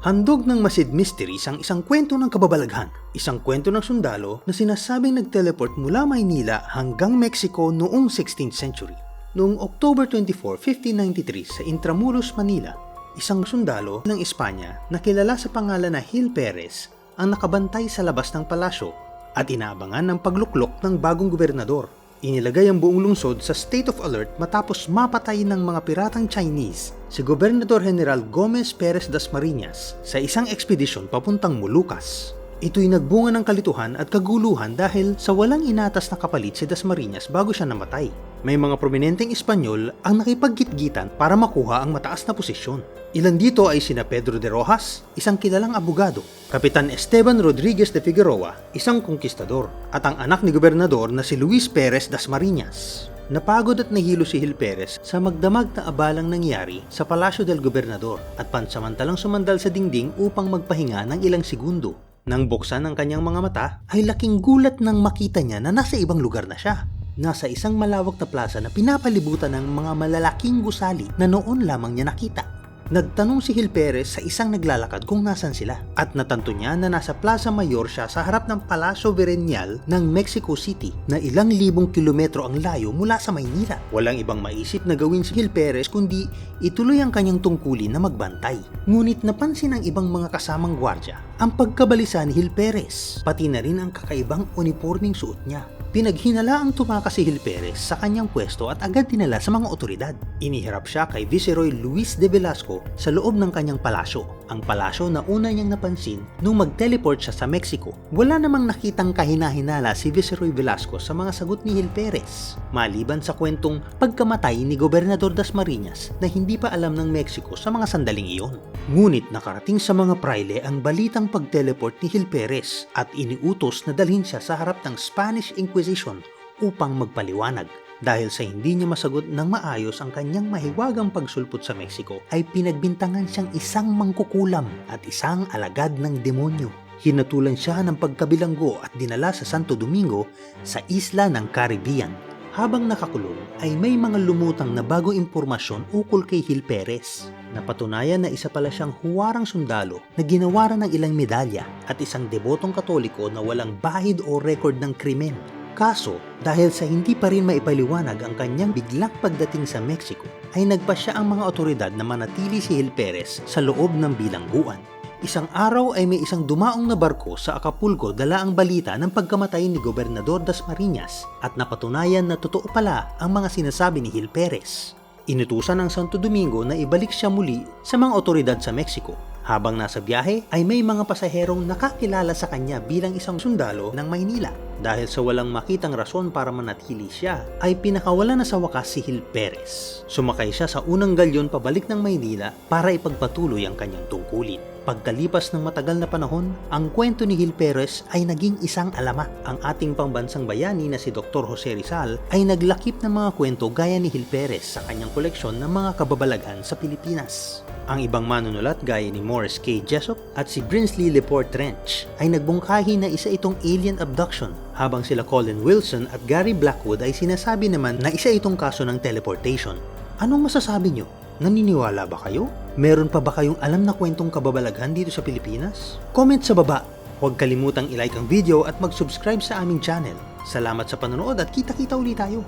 Handog ng Masid Mysteries ang isang kwento ng kababalaghan, isang kwento ng sundalo na sinasabing nag-teleport mula Maynila hanggang Mexico noong 16th century. Noong October 24, 1593 sa Intramuros, Manila, isang sundalo ng Espanya na kilala sa pangalan na Gil Perez ang nakabantay sa labas ng palasyo at inaabangan ng pagluklok ng bagong gobernador. Inilagay ang buong lungsod sa state of alert matapos mapatay ng mga piratang Chinese si Gobernador General Gomez Perez Dasmariñas sa isang ekspedisyon papuntang Molucas. Ito'y nagbunga ng kalituhan at kaguluhan dahil sa walang inatas na kapalit si Dasmariñas bago siya namatay. May mga prominenteng Espanyol ang nakipagkitgitan para makuha ang mataas na posisyon. Ilan dito ay sina Pedro de Rojas, isang kilalang abogado, Kapitan Esteban Rodriguez de Figueroa, isang konkistador, at ang anak ni gobernador na si Luis Perez Dasmariñas. Napagod at nahilo si Gil Perez sa magdamag na abalang nangyari sa Palasyo del Gobernador at pansamantalang sumandal sa dingding upang magpahinga ng ilang segundo. Nang buksan ang kanyang mga mata, ay laking gulat nang makita niya na nasa ibang lugar na siya. Nasa isang malawak na plaza na pinapalibutan ng mga malalaking gusali na noon lamang niya nakita. Nagtanong si Gil Perez sa isang naglalakad kung nasan sila at natanto niya na nasa Plaza Mayor siya sa harap ng Palacio Verenial ng Mexico City na ilang libong kilometro ang layo mula sa Maynila. Walang ibang maisip na gawin si Gil Perez kundi ituloy ang kanyang tungkulin na magbantay. Ngunit napansin ng ibang mga kasamang gwardya ang pagkabalisa ni Gil Perez pati na rin ang kakaibang uniforming suot niya. Pinaghinala ang tumakas si Gil Perez sa kanyang pwesto at agad dinala sa mga otoridad. Inihirap siya kay Viceroy Luis de Velasco sa loob ng kanyang palasyo. Ang palasyo na una niyang napansin nung mag-teleport siya sa Mexico. Wala namang nakitang kahinahinala si Viceroy Velasco sa mga sagot ni Gil Perez. Maliban sa kwentong pagkamatay ni Gobernador Dasmariñas na hindi pa alam ng Mexico sa mga sandaling iyon. Ngunit nakarating sa mga praile ang balitang pag-teleport ni Gil Perez at iniutos na dalhin siya sa harap ng Spanish Inquisition upang magpaliwanag. Dahil sa hindi niya masagot ng maayos ang kanyang mahiwagang pagsulpot sa Mexico, ay pinagbintangan siyang isang mangkukulam at isang alagad ng demonyo. Hinatulan siya ng pagkabilanggo at dinala sa Santo Domingo sa isla ng Caribbean. Habang nakakulong ay may mga lumutang na bagong impormasyon ukol kay Gil Perez. Napatunayan na isa pala siyang huwarang sundalo na ginawaran ng ilang medalya at isang debotong katoliko na walang bahid o record ng krimen. Kaso, dahil sa hindi pa rin maipaliwanag ang kanyang biglang pagdating sa Mexico, ay nagpa siya ang mga otoridad na manatili si Gil Perez sa loob ng bilangguan. Isang araw ay may isang dumaong na barko sa Acapulco dala ang balita ng pagkamatay ni Gobernador Dasmariñas at napatunayan na totoo pala ang mga sinasabi ni Gil Perez. Inutusan ng Santo Domingo na ibalik siya muli sa mga otoridad sa Mexico. Habang nasa biyahe ay may mga pasaherong nakakilala sa kanya bilang isang sundalo ng Maynila. Dahil sa walang makitang rason para manatili siya, ay pinakawala na sa wakas si Gil Perez. Sumakay siya sa unang galyon pabalik ng Maynila para ipagpatuloy ang kanyang tungkulin. Pagkalipas ng matagal na panahon, ang kwento ni Gil Perez ay naging isang alamat. Ang ating pambansang bayani na si Dr. Jose Rizal ay naglakip ng mga kwento gaya ni Gil Perez sa kanyang koleksyon ng mga kababalagan sa Pilipinas. Ang ibang manunulat gaya ni Morris K. Jessup at si Brinsley Lepore Trench ay nagbungkahi na isa itong alien abduction habang sila Colin Wilson at Gary Blackwood ay sinasabi naman na isa itong kaso ng teleportation. Anong masasabi nyo? Naniniwala ba kayo? Meron pa ba kayong alam na kwentong kababalaghan dito sa Pilipinas? Comment sa baba. Huwag kalimutang ilike ang video at mag-subscribe sa aming channel. Salamat sa panonood at kita-kita ulit tayo.